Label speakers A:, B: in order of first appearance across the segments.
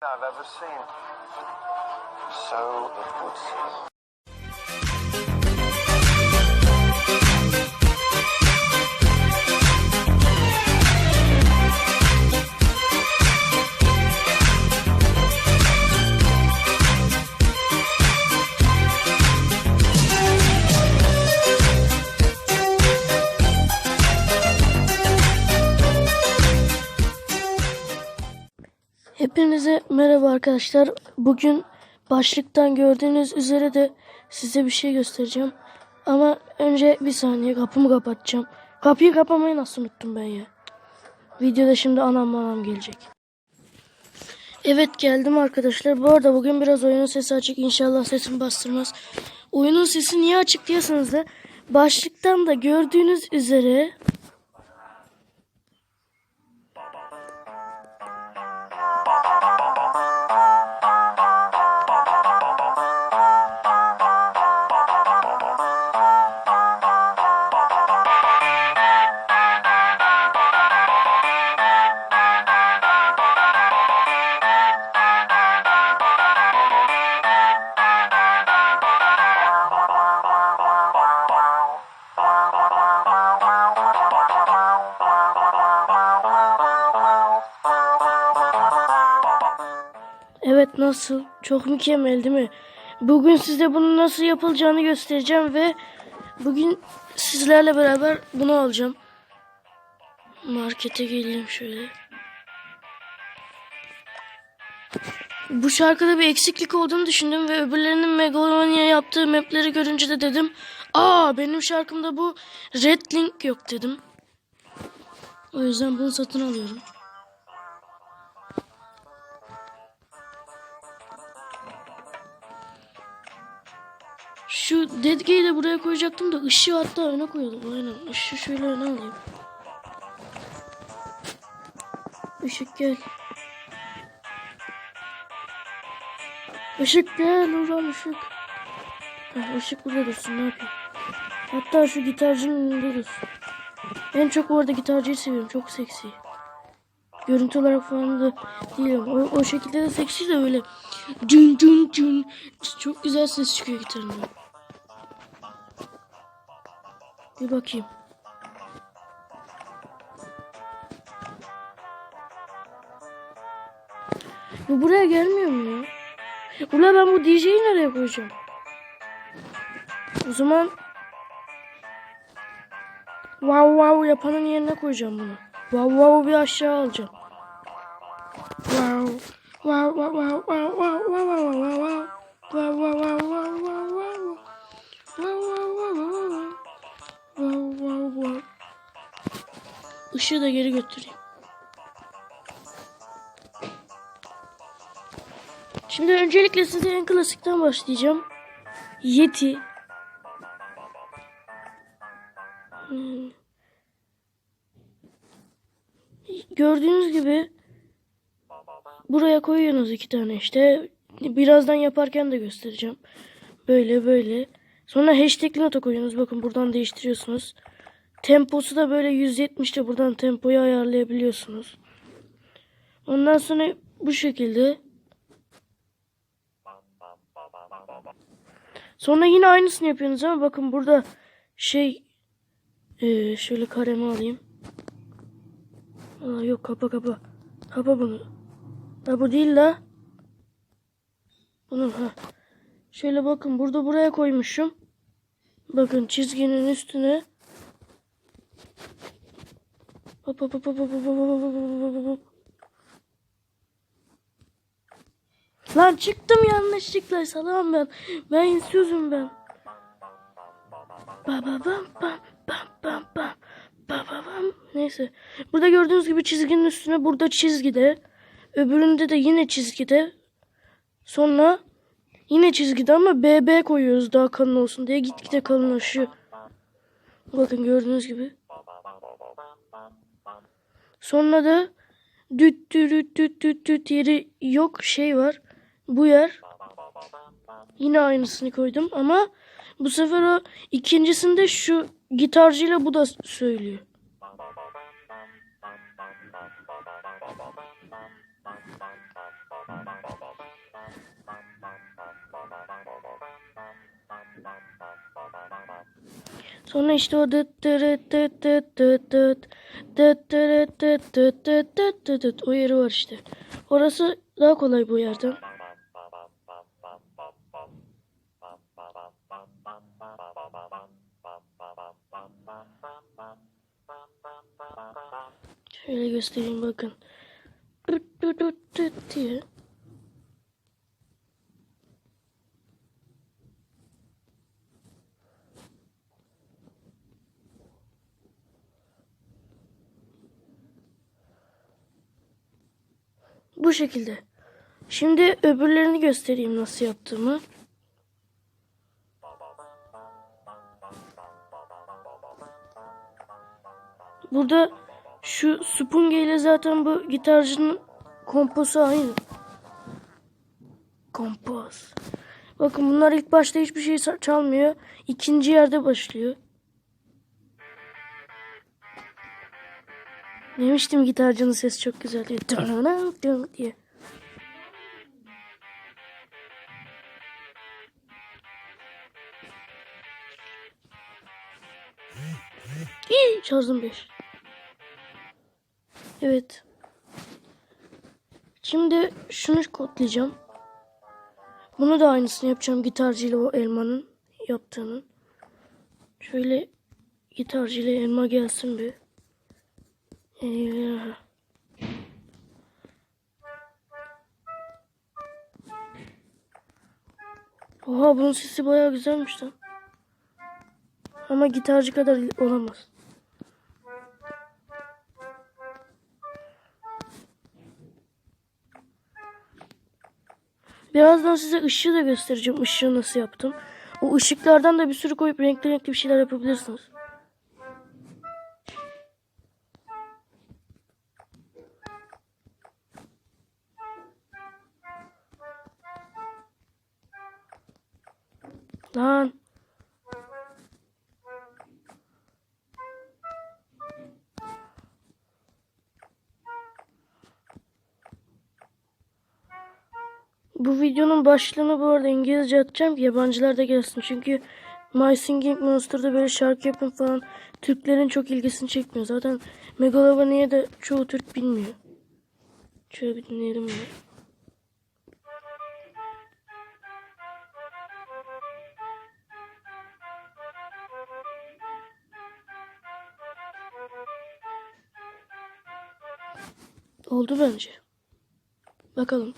A: I've ever seen. So it would seem.
B: Hepinize merhaba arkadaşlar. Bugün başlıktan gördüğünüz üzere de size bir şey göstereceğim. Ama önce bir saniye kapımı kapatacağım. Kapıyı kapamayı nasıl unuttum ben ya? Videoda şimdi anam anam gelecek. Evet geldim arkadaşlar. Bu arada bugün biraz oyunun sesi açık. İnşallah sesim bastırmaz. Oyunun sesi niye açık diyorsanız da başlıktan da gördüğünüz üzere nasıl? Çok mükemmel değil mi? Bugün size bunun nasıl yapılacağını göstereceğim ve bugün sizlerle beraber bunu alacağım. Markete geleyim şöyle. Bu şarkıda bir eksiklik olduğunu düşündüm ve öbürlerinin Megalomania yaptığı mapleri görünce de dedim Aa benim şarkımda bu Red Link yok dedim. O yüzden bunu satın alıyorum. Şu Deadgay'i de buraya koyacaktım da ışığı hatta öne koyalım. Aynen. Işığı şöyle öne alayım. Işık gel. Işık gel Ulan ışık. Ha, ışık burada dursun ne yapayım. Hatta şu gitarcının önünde dursun. En çok orada gitarcıyı seviyorum. Çok seksi. Görüntü olarak falan da değilim. O, o şekilde de seksi de öyle. Cın cın cın. Çok güzel ses çıkıyor gitarından. Bir bakayım. Bu buraya gelmiyor mu ya? Ulan ben bu DJ'yi nereye koyacağım? O zaman Wow wow yapanın yerine koyacağım bunu. Wow wow bir aşağı alacağım. Wow wow wow wow wow wow wow. Wow wow wow wow wow wow. Wow Işığı da geri götüreyim. Şimdi öncelikle size en klasikten başlayacağım. Yeti. Hmm. Gördüğünüz gibi buraya koyuyorsunuz iki tane işte. Birazdan yaparken de göstereceğim. Böyle böyle. Sonra hashtag nota koyuyorsunuz. Bakın buradan değiştiriyorsunuz. Temposu da böyle 170'te buradan tempoyu ayarlayabiliyorsunuz. Ondan sonra bu şekilde. Sonra yine aynısını yapıyorsunuz ama bakın burada şey ee, şöyle karemi alayım. Aa, yok kapa kapa. Kapa bunu. Ha bu değil la. Bunu ha. Şöyle bakın burada buraya koymuşum. Bakın çizginin üstüne. Hop hop hop hop hop hop hop hop. Lan çıktım yanlışlıkla salam ben. Ben insizim ben. Ba ba bam bam bam bam bam. Ba ba bam. Neyse. Burada gördüğünüz gibi çizginin üstüne burada çizgide. Öbüründe de yine çizgide. Sonra yine çizgide ama BB koyuyoruz daha kalın olsun diye. Gitgide kalınlaşıyor. Bakın gördüğünüz gibi. Sonra da düt düt düt düt düt yeri yok şey var. Bu yer. Yine aynısını koydum ama bu sefer o ikincisinde şu gitarcıyla bu da söylüyor. Sonra işte o dıt dırıt dıt dıt dıt dıt dıt dırıt dıt dıt dıt dıt dıt dıt o yeri var işte. Orası daha kolay bu yerden. Şöyle göstereyim bakın. Dıt dıt dıt dıt diye. Bu şekilde. Şimdi öbürlerini göstereyim nasıl yaptığımı. Burada şu süpürge ile zaten bu gitarcının komposu aynı. Kompos. Bakın bunlar ilk başta hiçbir şey çalmıyor. İkinci yerde başlıyor. Demiştim gitarcının sesi çok güzel diye. Diye. İyi, şarjım 5. Evet. Şimdi şunu kodlayacağım. Bunu da aynısını yapacağım gitarcıyla o elmanın yaptığının. Şöyle gitarcıyla elma gelsin bir. Ee, Oha bunun sesi bayağı güzelmiş lan. Ama gitarcı kadar olamaz. Birazdan size ışığı da göstereceğim. Işığı nasıl yaptım. O ışıklardan da bir sürü koyup renkli renkli bir şeyler yapabilirsiniz. Lan. Bu videonun başlığını bu arada İngilizce atacağım ki yabancılar da gelsin. Çünkü My Singing Monster'da böyle şarkı yapın falan Türklerin çok ilgisini çekmiyor. Zaten Megalovania'ya da çoğu Türk bilmiyor. Şöyle bir dinleyelim mi? Oldu bence. Bakalım.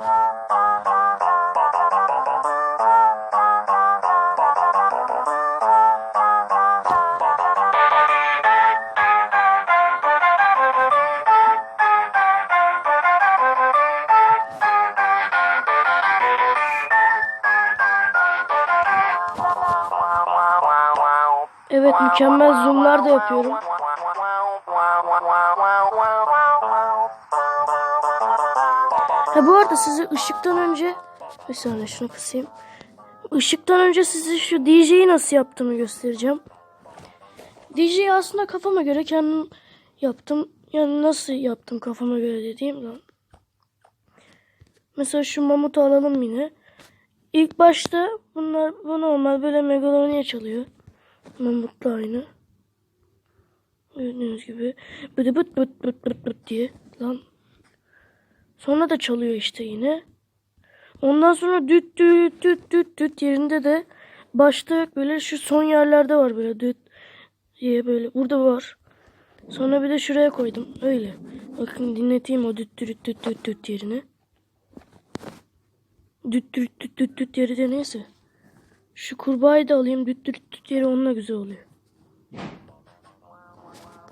B: Evet mükemmel zoomlar da yapıyorum. Ha bu arada size ışıktan önce bir saniye şunu kısayım. Işıktan önce size şu DJ'yi nasıl yaptığımı göstereceğim. DJ'yi aslında kafama göre kendim yaptım. Yani nasıl yaptım kafama göre dediğim zaman. Mesela şu mamutu alalım yine. İlk başta bunlar bu normal böyle Megalovania çalıyor. Mamutla aynı. Gördüğünüz gibi. Bıdı bıt bıt bıt bıt bıt diye. Lan. Sonra da çalıyor işte yine. Ondan sonra düt düt düt düt düt yerinde de başta böyle şu son yerlerde var böyle düt diye böyle. Burada var. Sonra bir de şuraya koydum. Öyle. Bakın dinleteyim o düt düt düt düt düt yerini. Düt düt düt düt düt yeri de neyse. Şu kurbağayı da alayım. Düt düt düt yeri onunla güzel oluyor.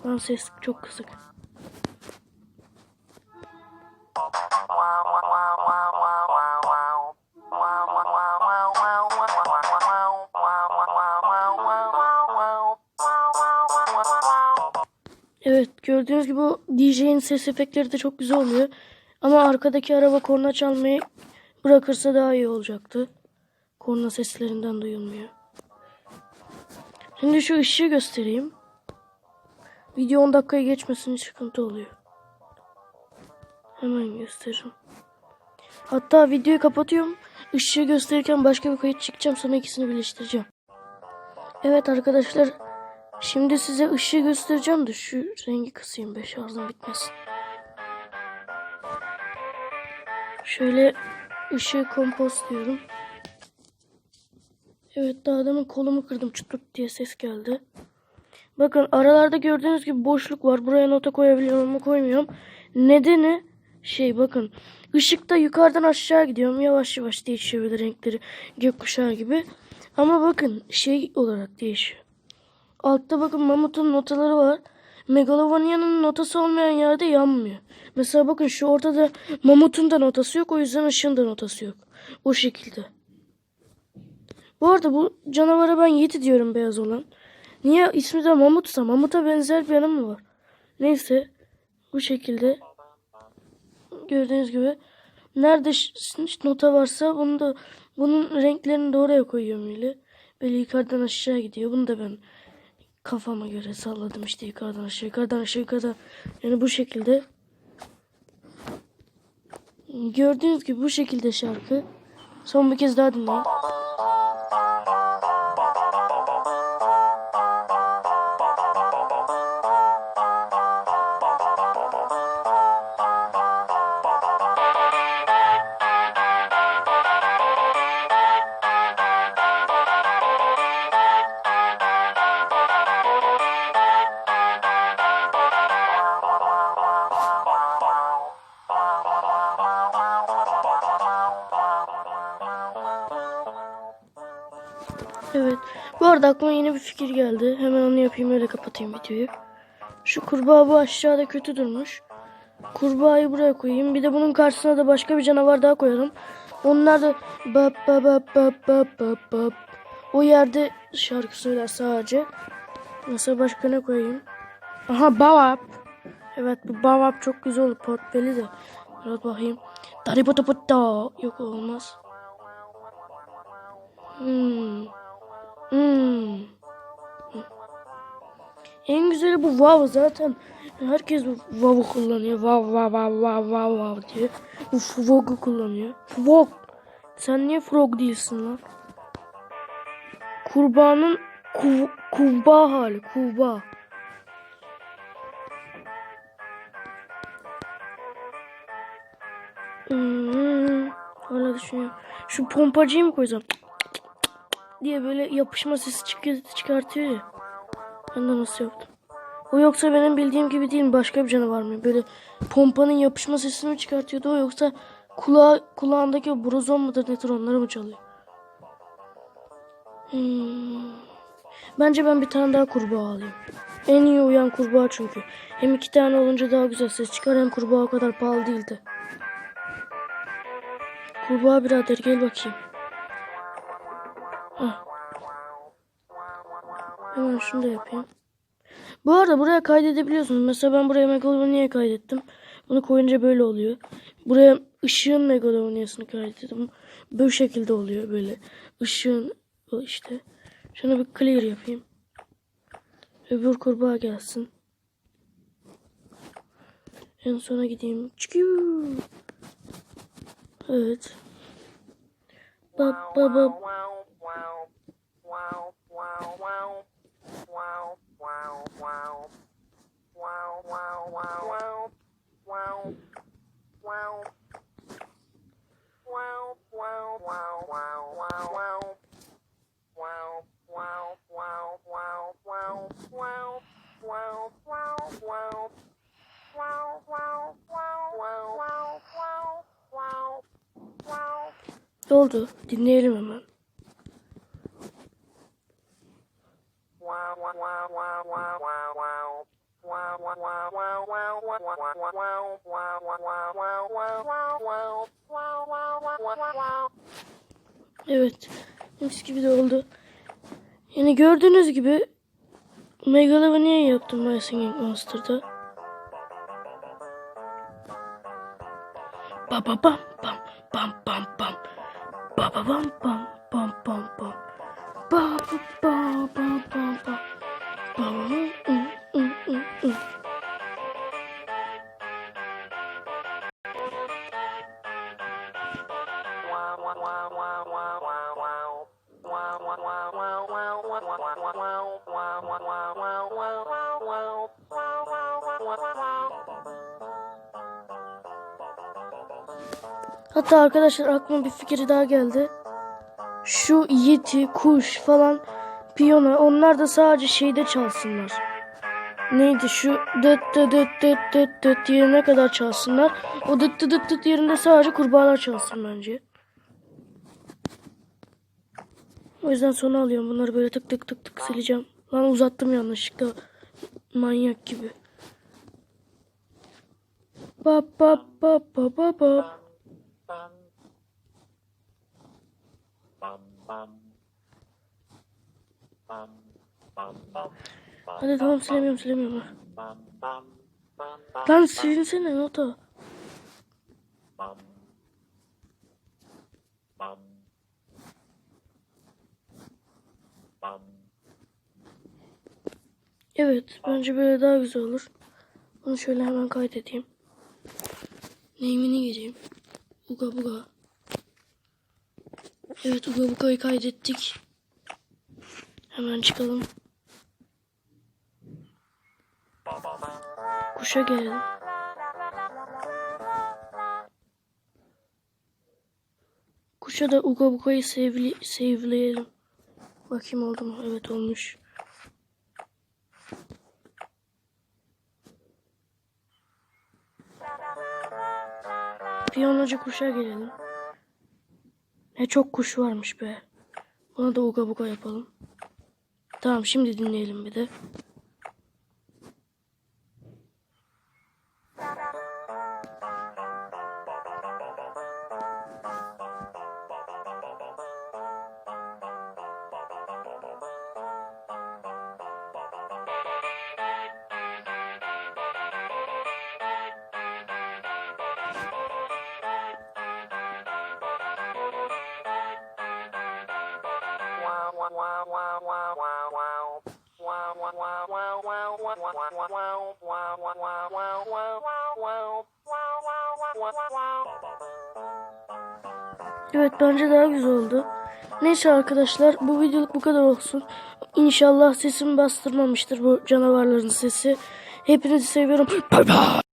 B: Lan ses çok kısık. Evet gördüğünüz gibi o DJ'in ses efektleri de çok güzel oluyor. Ama arkadaki araba korna çalmayı bırakırsa daha iyi olacaktı. Korna seslerinden duyulmuyor. Şimdi şu ışığı göstereyim. Video 10 dakikaya geçmesin sıkıntı oluyor. Hemen gösteririm. Hatta videoyu kapatıyorum. Işığı gösterirken başka bir kayıt çıkacağım. Sonra ikisini birleştireceğim. Evet arkadaşlar. Şimdi size ışığı göstereceğim de şu rengi kısayım be şarjım bitmesin. Şöyle ışığı kompost diyorum. Evet daha demin kolumu kırdım çıtlık diye ses geldi. Bakın aralarda gördüğünüz gibi boşluk var. Buraya nota koyabiliyorum ama koymuyorum. Nedeni şey bakın ışıkta yukarıdan aşağı gidiyorum. Yavaş yavaş değişiyor böyle renkleri gökkuşağı gibi. Ama bakın şey olarak değişiyor. Altta bakın Mamut'un notaları var. Megalovania'nın notası olmayan yerde yanmıyor. Mesela bakın şu ortada Mamut'un da notası yok. O yüzden ışığın da notası yok. O şekilde. Bu arada bu canavara ben Yeti diyorum beyaz olan. Niye ismi de Mamutsa? Mamut'a benzer bir yanı mı var? Neyse. Bu şekilde. Gördüğünüz gibi. Nerede nota varsa bunu da bunun renklerini de oraya koyuyorum öyle. Böyle yukarıdan aşağı gidiyor. Bunu da ben kafama göre salladım işte yukarıdan aşağı yukarıdan aşağı yukarıdan. Yani bu şekilde. Gördüğünüz gibi bu şekilde şarkı. Son bir kez daha dinleyin. Evet. Bu arada aklıma yeni bir fikir geldi. Hemen onu yapayım öyle kapatayım videoyu. Şu kurbağa bu aşağıda kötü durmuş. Kurbağayı buraya koyayım. Bir de bunun karşısına da başka bir canavar daha koyalım. Onlar da bap bap bap bap bap bap bap. O yerde şarkı söyler sadece. Mesela başka ne koyayım? Aha Bawap. Evet bu Bawap çok güzel olur. Portfeli de. Biraz bakayım. Daribotoputta. Yok olmaz. Hmm. Hmm. En güzeli bu wow zaten. Herkes bu wow'u kullanıyor. Wow wow wow wow wow wow diye. Bu frog'u kullanıyor. Frog. Sen niye frog değilsin lan? Kurbağanın kuv, kuvba hali. Kuvba. Hmm. Hala düşünüyorum. Şu pompacıyı mı koysam? Diye böyle yapışma sesi çıkıyor, çıkartıyor ya. Ben de nasıl yaptım? O yoksa benim bildiğim gibi değil mi? Başka bir canavar mı? Böyle pompanın yapışma sesini mi çıkartıyordu o yoksa kulağı, kulağındaki brozon mudur nedir onları mı çalıyor? Hmm. Bence ben bir tane daha kurbağa alayım. En iyi uyan kurbağa çünkü. Hem iki tane olunca daha güzel ses çıkar hem kurbağa o kadar pahalı değildi. Kurbağa birader gel bakayım. Hah. Hemen şunu da yapayım. Bu arada buraya kaydedebiliyorsunuz. Mesela ben buraya Megalovania'yı kaydettim. Bunu koyunca böyle oluyor. Buraya ışığın Megalovania'sını kaydettim. Böyle şekilde oluyor böyle. Işığın işte. Şunu bir clear yapayım. Öbür kurbağa gelsin. En sona gideyim. Çıkıyor. Evet. wow, wow, wow, wow, wow, wow, wow, wow, wow, wow, wow, wow, wow, wow, wow, wow, wow, wow. Wow, wow, wow, wow, wow, wow, wow, wow, wow, wow, wow, wow, wow, wow, wow, wow. Ne oldu? Dinleyelim hemen. Evet. Mis gibi de oldu. Yani gördüğünüz gibi Megalovania yaptım My Singing Monster'da. Ba ba bam bam bam bam bam. Ba ba bam bam bam bam bam. Ba ba ba ba ba ba. Hatta arkadaşlar aklıma bir fikir daha geldi. Şu yeti, kuş falan piyano onlar da sadece şeyde çalsınlar. Neydi şu dıt dıt dıt dıt dıt dıt yerine kadar çalsınlar. O dıt dıt dıt dıt yerinde sadece kurbağalar çalsın bence. O yüzden sona alıyorum. Bunları böyle tık tık tık tık sileceğim. Lan uzattım yanlışlıkla. Manyak gibi. Ba ba ba ba ba ba. Hadi tamam silemiyorum silemiyorum. Lan silinsene nota. Evet bence böyle daha güzel olur. Bunu şöyle hemen kaydedeyim. Neyimini gireyim. Uga buga. Evet Uga buga'yı kaydettik. Hemen çıkalım. Kuşa gelelim. Kuşa da Uga Buga'yı sevli, sevleyelim. Bakayım oldu mu? Evet olmuş. Piyanocu kuşa gelelim. Ne çok kuş varmış be. Buna da Uga Buga yapalım. Tamam şimdi dinleyelim bir de. Evet bence daha güzel oldu. Neyse arkadaşlar bu videoluk bu kadar olsun. İnşallah sesimi bastırmamıştır bu canavarların sesi. Hepinizi seviyorum. Bay bay.